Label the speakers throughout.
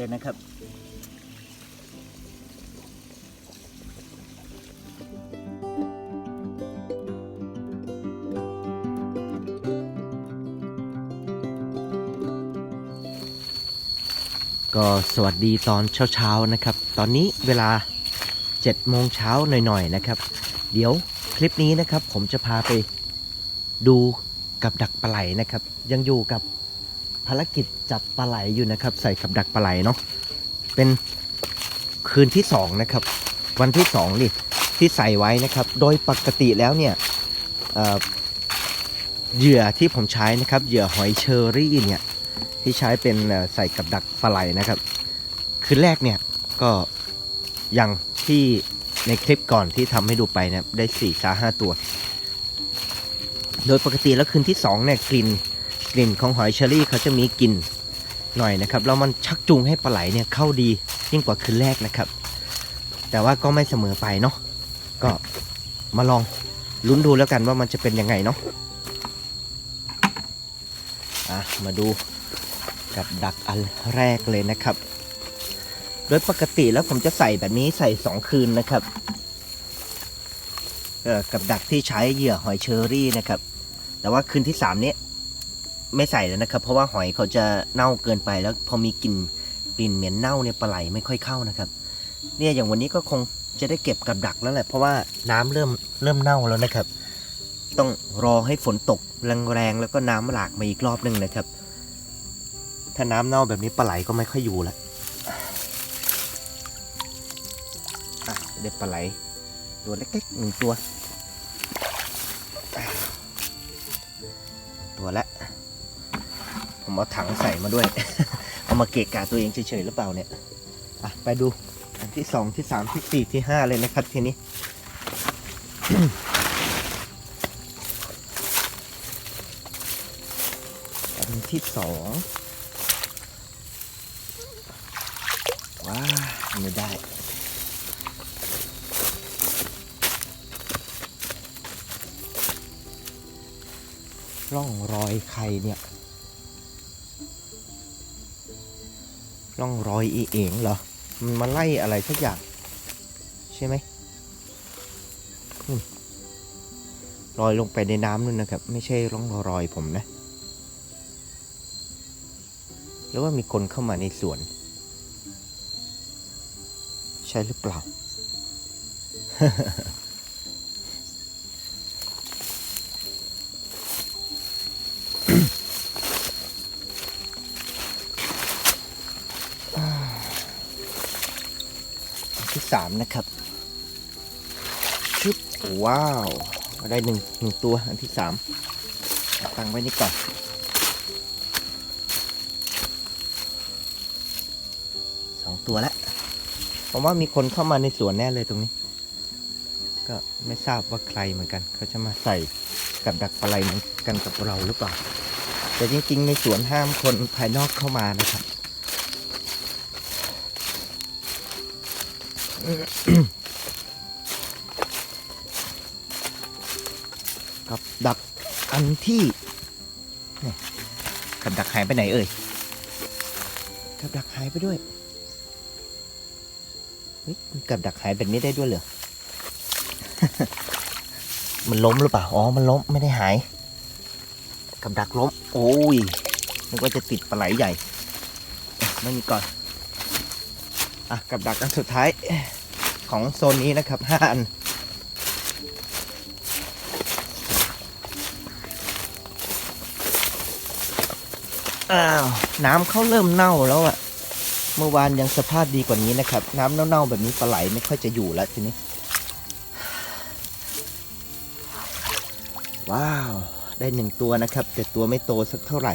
Speaker 1: เลยนะครับ ก็สวัสดีตอนเช้าๆนะครับ ตอนนี้เวลา7โมงเช้าหน่อยๆนะครับ เดี๋ยวคลิปนี้นะครับผมจะพาไปดูกับดักปลาไหลนะครับ ยังอยู่กับ ภารกิจจับปลาไหลอยู่นะครับ ใส่กับดักปลาไหลเนาะเป็นคืนที่สองนะครับ วันที่สองนี่ที่ใส่ไว้นะครับ โดยปกติแล้วเนี่ยเอ่อเหยื่อที่ผมใช้นะครับเหยื่อหอยเชอรี่เนี่ยที่ใช้เป็นใส่กับดักปลาไหลนะครับ คืนแรกเนี่ยก็อย่างที่ในคลิปก่อนที่ทำให้ดูไปนะได้4ี่สาห้าตัว โดยปกติแล้วคืนที่2เนี่ยกลิ่น กลิ่นของหอยเชอรี่เขาจะมีกลิ่นหน่อยนะครับแล้วมันชักจูงให้ปลาไหลเนี่ยเข้าดียิ่งกว่าคืนแรกนะครับ แต่ว่าก็ไม่เสมอไปเนาะก็มาลองลุ้นดูแล้วกันว่ามันจะเป็นยังไงเนาะอะมาดูกับดักอันแรกเลยนะครับ โดยปกติแล้วผมจะใส่แบบนี้ใส่ 2 คืนนะครับเอ่อกับดักที่ใช้เหยื่อหอยเชอรี่นะครับ แต่ว่าคืนที่ 3 นี้ ไม่ใส่แล้วนะครับ เพราะว่าหอยเขาจะเน่าเกินไปแล้วพอมีกลิ่นกลิ่นเหม็นเน่าเนี่ยปลาไหลไม่ค่อยเข้านะครับ เนี่ยอย่างวันนี้ก็คงจะได้เก็บกับดักแล้วแหละ เพราะว่าน้ำเริ่มเริ่มเน่าแล้วนะครับ ต้องรอให้ฝนตกแรงๆแล้วก็น้ำหลากมาอีกรอบหนึงนะครับ ถ้าน้ำเน่าแบบนี้ปลาไหลก็ไม่ค่อยอยู่แล้วอะได้ปลาไหลตัวเล็กๆหนึ่งตัว ผมเอาถังใส่มาด้วย เอามาเกะกะตัวเองเฉยๆหรือเปล่าเนี่ยอะไปดูอันที่สองที่สามที่สี่ที่ห้าเลยนะครับทีนี้ อันที่สองว้าไม่ได้ร่องรอยใครเนี่ย ร่องรอยอีเอ๋งเหรอ มันมาไล่อะไรสักอย่าง ใช่ไหมลอยลงไปในน้ำนู่นนะครับ ไม่ใช่ร่องรอยผมนะหรือว่ามีคนเข้ามาในสวน ใช่หรือเปล่า สามนะครับชึบว้าวได้หนึ่งหนึ่งตัวอันที่สามตั้งไว้นี่ก่อนสองตัวแล้วผมว่ามีคนเข้ามาในสวนแน่เลยตรงนี้ ก็ไม่ทราบว่าใครเหมือนกัน เขาจะมาใส่กับดักปลาไหลเหมือนกันกับเราหรือเปล่า แต่จริงๆ ในสวนห้ามคนภายนอกเข้ามานะครับ กับดักอันที่นี่กับดักหายไปไหนเอ่ยกับดักหายไปด้วยเฮ้ยมันกับดักหายแบบนี้ได้ด้วยเหรอ มันล้มหรือเปล่า อ๋อ มันล้มไม่ได้หาย กับดักล้ม โอ้ยนึกว่าจะติดปลาไหลใหญ่ ไม่มีก่อน อะกับดักอันสุดท้ายของโซนนี้นะครับห้าอันอ้าวน้ำเขาเริ่มเน่าแล้วอะเมื่อวานยังสภาพดีกว่านี้นะครับ น้ำเน่าๆแบบนี้ปลาไหลไม่ค่อยจะอยู่แล้วทีนี้ ว้าว ได้หนึ่งตัวนะครับ แต่ตัวไม่โตสักเท่าไหร่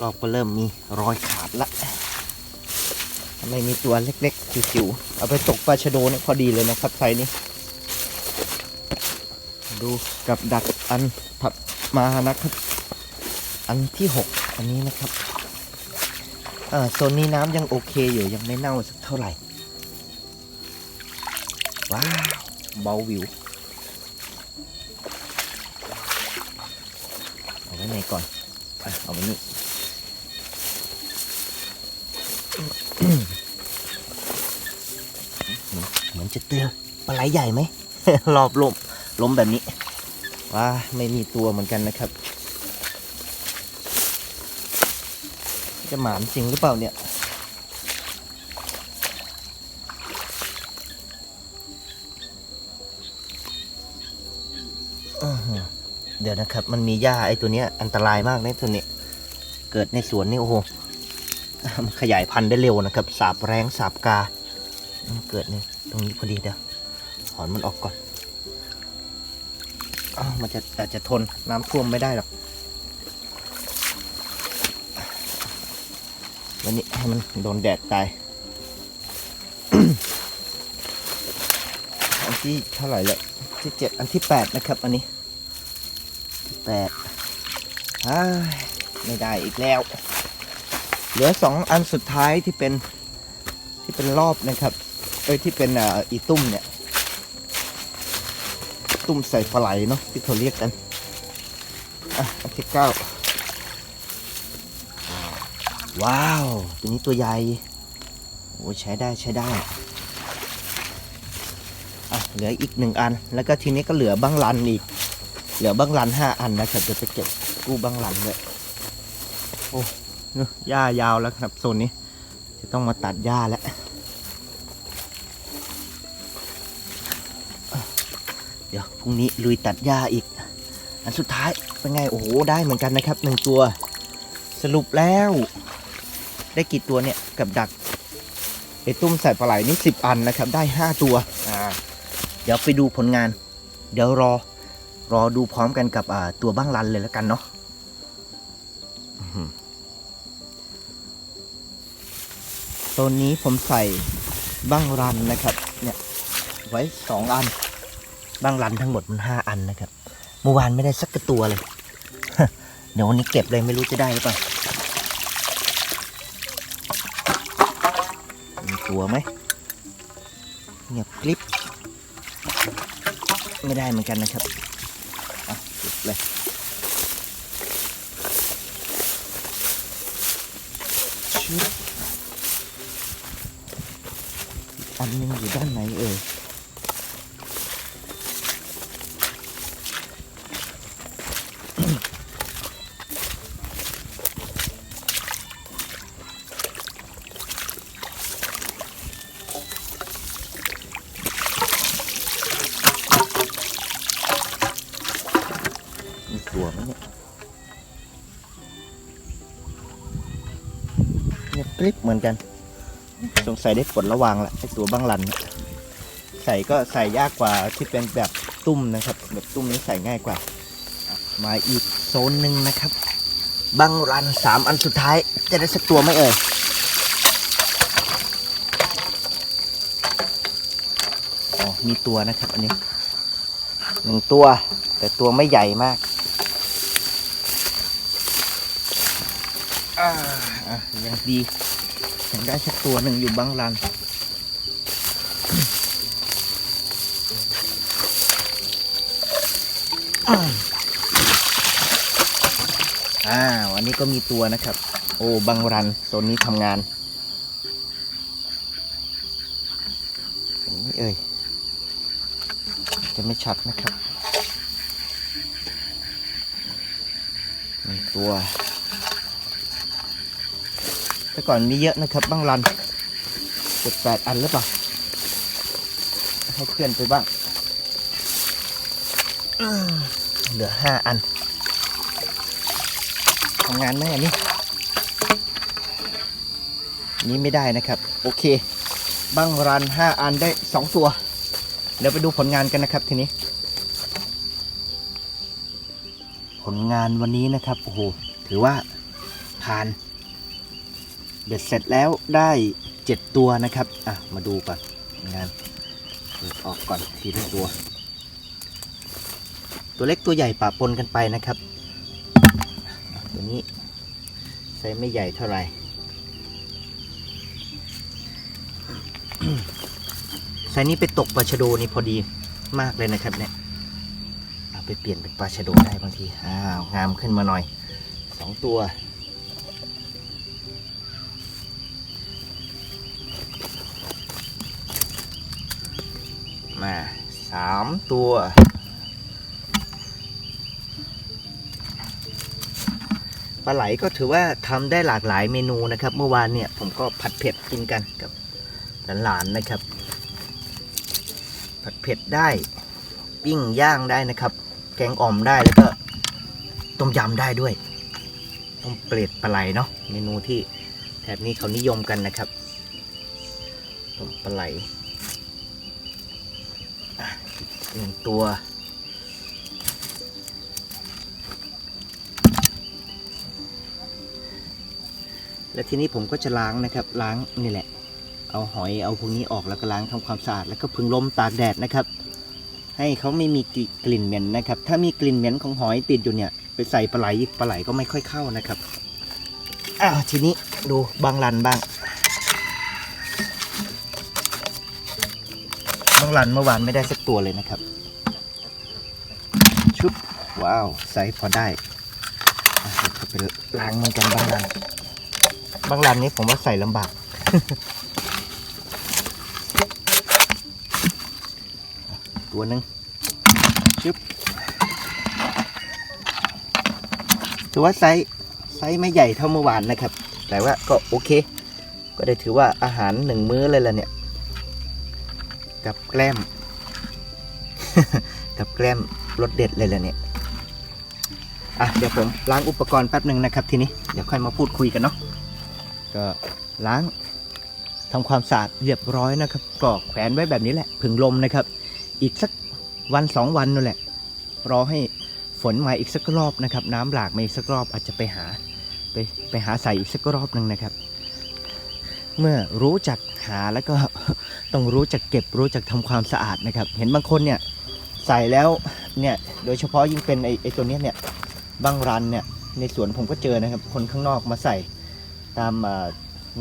Speaker 1: รอบก็เริ่มมีรอยขาดละทำไมมีตัวเล็กๆจิ๋วๆเอาไปตกปลาชะโดนี่พอดีเลยนะครับไซนี้ ดูกับดักอันถัดมานะครับ อันที่หกอันนี้นะครับอ่าโซนนี้น้ำยังโอเคอยู่ยังไม่เน่าสักเท่าไหร่ ว้าว เบาวิวเอาไว้ไหนก่อน เอาไปนี่ เหมือนจะเจอปลาไหลใหญ่ไหม รอบลมล้มแบบนี้ว่าไม่มีตัวเหมือนกันนะครับ จะหมานจริงหรือเปล่าเนี่ยเดี๋ยวนะครับ มันมีหญ้าไอ้ตัวเนี้ยอันตรายมากนะตัวนี้เกิดในสวนนี่โอ้โหมันขยายพันธุ์ได้เร็วนะครับ สาบแรงสาบกา มันเกิดใน ตรงนี้พอดีเดี๋ยวถอนมันออกก่อนอ้าวมันจะอาจจะทนน้ำท่วมไม่ได้หรอกวันนี้ให้มันโดนแดดตายอันที่เท่าไหร่แล้วที่เจ็ดอันที่แปดนะครับ อันนี้ที่แปดอ้ไม่ได้อีกแล้ว เหลือสองอันสุดท้ายที่เป็นที่เป็นรอบนะครับ อ้ยที่เป็นอ,อีตุ้มเนี่ย ตุ้มใส่ปลาไหลเนาะที่เขาเรียกกัน อะอันที่เก้าว้าว ตัวนี้ตัวใหญ่โอ้ใช้ได้ใช้ได้อะเหลืออีกหนึ่งอัน แล้วก็ทีนี้ก็เหลือบ้างลันอีก เหลือบ้างลันห้าอันนะครับเดี๋ยวจะเก็บกู้บ้างลันเลยโอ้เนอหญ้ายาวแล้วครับโซนนี้ จะต้องมาตัดหญ้าแล้ว พรุ่งนี้ลุยตัดหญ้าอีก อันสุดท้ายเป็นไง โอ้โห ได้เหมือนกันนะครับหนึ่งตัว สรุปแล้ว ได้กี่ตัวเนี่ย กับดักไอตุ้มใส่ปลาไหลนี่สิบอันนะครับ ได้ห้าตัว อ่า เดี๋ยวไปดูผลงาน เดี๋ยวรอ รอดูพร้อมกันกับอ่าตัวบ้างรันเลยแล้วกันเนาะอื้อหือโซนนี้ผมใส่บ้างรันนะครับ เนี่ย ไว้สองอัน บ้างรันทั้งหมดมันห้าอันนะครับเมื่อวานไม่ได้สักกระตัวเลย เดี๋ยววันนี้เก็บเลยไม่รู้จะได้หรือเปล่ามีตัวไหมเงียบกริบไม่ได้เหมือนกันนะครับอะเก็บเลยชุบอีกอันนึงอยู่ด้านไหนเอ่ย กริบเหมือนกัน สงสัยได้ผลระวังละไอตัวบ้างลันเนี่ยใส่ก็ใส่ยากกว่าที่เป็นแบบตุ้มนะครับ แบบตุ้มนี้ใส่ง่ายกว่าอะมาอีกโซนหนึ่งนะครับบังรันสามอันสุดท้าย จะได้สักตัวไหมเอ่ยอ๋อมีตัวนะครับอันนี้หนึ่งตัว แต่ตัวไม่ใหญ่มากอ่าอะยังดี ยังได้สักตัวหนึ่งอยู่บางรันอ่าวันนี้ก็มีตัวนะครับ โอ้บางรันโซนนี้ทำงานนไหมเอ่ย จะไม่ชัดนะครับ ตัว แต่ก่อนมีเยอะนะครับบ้างรันเจ็ดแปดอันหรือเปล่าให้เพื่อนไปบ้างเหลือห้าอันทำงานไหมอันนี้นี้ไม่ได้นะครับ โอเคบ้างรันห้าอันได้สองตัว เดี๋ยวไปดูผลงานกันนะครับทีนี้ ผลงานวันนี้นะครับโอ้โหถือว่าผ่าน เบ็ดเสร็จแล้วได้เจ็ดตัวนะครับ อะ มาดูก่อนงานเปิดออกก่อนทีละตัว ตัวเล็กตัวใหญ่ปะปนกันไปนะครับ ตัวนี้ไซส์ไม่ใหญ่เท่าไหร่ไซส์นี้ไปตกปลาชะโดนี่พอดีมากเลยนะครับเนี่ยเอาไปเปลี่ยนเป็นปลาชะโดได้บางที อ้าว งามขึ้นมาหน่อยสองตัว มาสามตัว ปลาไหลก็ถือว่าทำได้หลากหลายเมนูนะครับ เมื่อวานเนี่ยผมก็ผัดเผ็ดกินกันกับหลานๆนะครับ ผัดเผ็ดได้ ปิ้งย่างได้นะครับ แกงอ่อมได้แล้วก็ต้มยำได้ด้วย ต้มเปรตปลาไหลเนาะเมนูที่แถบนี้เขานิยมกันนะครับต้มปลาไหล หนึ่งตัว และทีนี้ผมก็จะล้างนะครับ ล้างนี่แหละ เอาหอยเอาพวกนี้ออกแล้วก็ล้างทำความสะอาดแล้วก็พึงลมตากแดดนะครับ ให้เขาไม่มีกลิ่นเหม็นนะครับ ถ้ามีกลิ่นเหม็นของหอยติดอยู่เนี่ย ไปใส่ปลาไหลปลาไหลก็ไม่ค่อยเข้านะครับอ้าวทีนี้ดูบางรันบ้าง บางรันเมื่อวานไม่ได้สักตัวเลยนะครับ ชุบว้าวใส่พอได้อะเลยวจะไปล้างเหมันกันบางรันบางรันนี้ผมว่าใส่ลำบากตัวหนึ่งชึบถือว่าไซส์ไซส์ไม่ใหญ่เท่าเมื่อวานนะครับ แต่ว่าก็โอเค ก็ได้ถือว่าอาหารหนึ่งมื้อเลยล่ะเนี่ย กับแกล้ม กับแกล้มรสเด็ดเลยล่ะเนี่ยอะเดี๋ยวผมล้างอุปกรณ์แป๊บหนึ่งนะครับทีนี้เดี๋ยวค่อยมาพูดคุยกันเนาะก็ล้างทำความสะอาดเรียบร้อยนะครับก็แขวนไว้แบบนี้แหละผึ่งลมนะครับ อีกสักวันสองวันนั่นแหละ รอให้ฝนมาอีกสักรอบนะครับ น้ำหลากมาอีกสักรอบอาจจะไปหาไปไปหาใส่อีกสักรอบหนึ่งนะครับ เมื่อรู้จักหาแล้วก็ ต้องรู้จักเก็บรู้จักทำความสะอาดนะครับ เห็นบางคนเนี่ยใส่แล้วเนี่ยโดยเฉพาะยิ่งเป็นไอ้ไอตัวเนี้ยเนี่ยบางรันเนี่ยในสวนผมก็เจอนะครับ คนข้างนอกมาใส่ตาม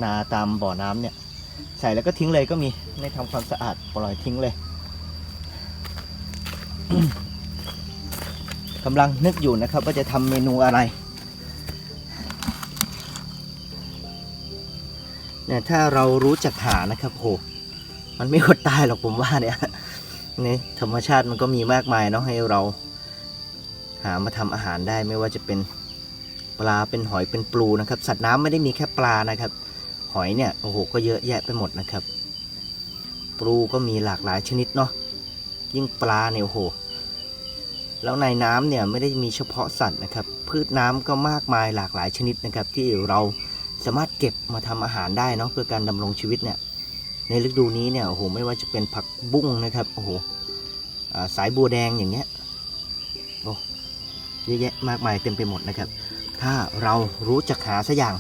Speaker 1: นาตามบ่อน้ำเนี่ยใส่แล้วก็ทิ้งเลยก็มีไม่ทำความสะอาดปล่อยทิ้งเลยกำลังนึกอยู่นะครับ ว่าจะทำเมนูอะไรเนี่ยถ้าเรารู้จักหานะครับโห มันไม่อดตายหรอกผมว่าเนี่ยนี่ธรรมชาติมันก็มีมากมายเนาะให้เรา หามาทำอาหารได้ไม่ว่าจะเป็นปลาเป็นหอยเป็นปลูนะครับ สัตว์น้ำไม่ได้มีแค่ปลานะครับ หอยเนี่ยโอ้โหก็เยอะแยะไปหมดนะครับ ปลูก็มีหลากหลายชนิดเนาะยิ่งปลาเนี่ยโอ้โหแล้วในน้ำเนี่ยไม่ได้มีเฉพาะสัตว์นะครับ พืชน้ำก็มากมายหลากหลายชนิดนะครับ ที่เราสามารถเก็บมาทำอาหารได้เนาะเพื่อการดำรงชีวิตเนี่ย ในฤดูนี้เนี่ยโอ้โหไม่ว่าจะเป็นผักบุ้งนะครับโอ้โหสายบัวแดงอย่างเงี้ยโอ้เยอะแยะมากมายเต็มไปหมดนะครับ ถ้าเรารู้จักหาสักอย่าง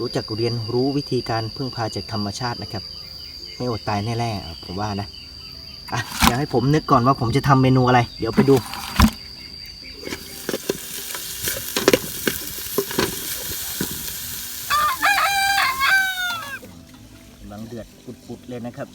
Speaker 1: รู้จักเรียนรู้วิธีการพึ่งพาจากธรรมชาตินะครับ ไม่อดตายแน่ๆผมว่านะอะเดี๋ยวให้ผมนึกก่อนว่าผมจะทำเมนูอะไร เดี๋ยวไปดู กำลัง เดือดปุดๆเลยนะครับ